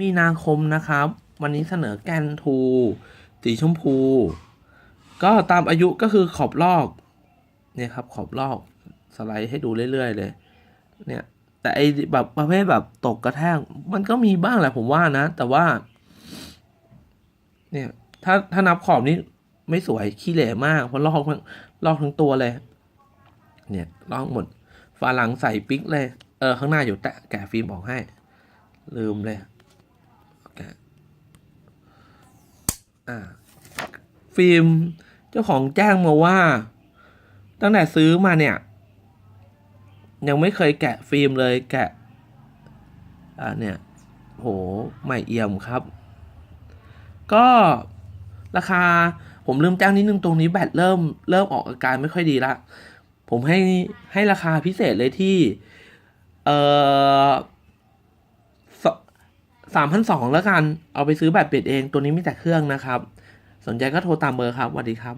มีนาคมนะครับ วันนี้เสนอแกนทูสีชมพู ก็ตามอายุก็คือขอบลอกเนี่ยครับขอบลอกสไลด์ให้ดูเรื่อยๆเลย เนี่ย แต่ไอแบบประเภทแบบตกกระแทกมันก็มีบ้างแหละผมว่านะ แต่ว่า เนี่ยถ้าถ้านับขอบนี้ไม่สวยขี้เหร่มากเพราะลอกทั้งลอกทั้งตัวเลย เนี่ยลอกหมดฝาหลังใส่ปิ๊กเลย เออข้างหน้าอยู่แตะแกะฟิล์มออกให้ ลืมเลยแกะอ่า ฟิล์มเจ้าของแจ้งมาว่า ตั้งแต่ซื้อมาเนี่ย ยังไม่เคยแกะฟิล์มเลยแกะ อ่าเนี่ยโหใหม่เอี่ยมครับ ก็ราคาผมลืมแจ้งนิดนึงตรงนี้แบตเริ่มเริ่มออกอาการไม่ค่อยดีละ ผมให้ให้ราคาพิเศษเลยที่ เอ่อ สามพันสองแล้วกัน เอาไปซื้อแบบเปิดเองตัวนี้มีแต่เครื่องนะครับ สนใจก็โทรตามเบอร์ครับสวัสดีครับ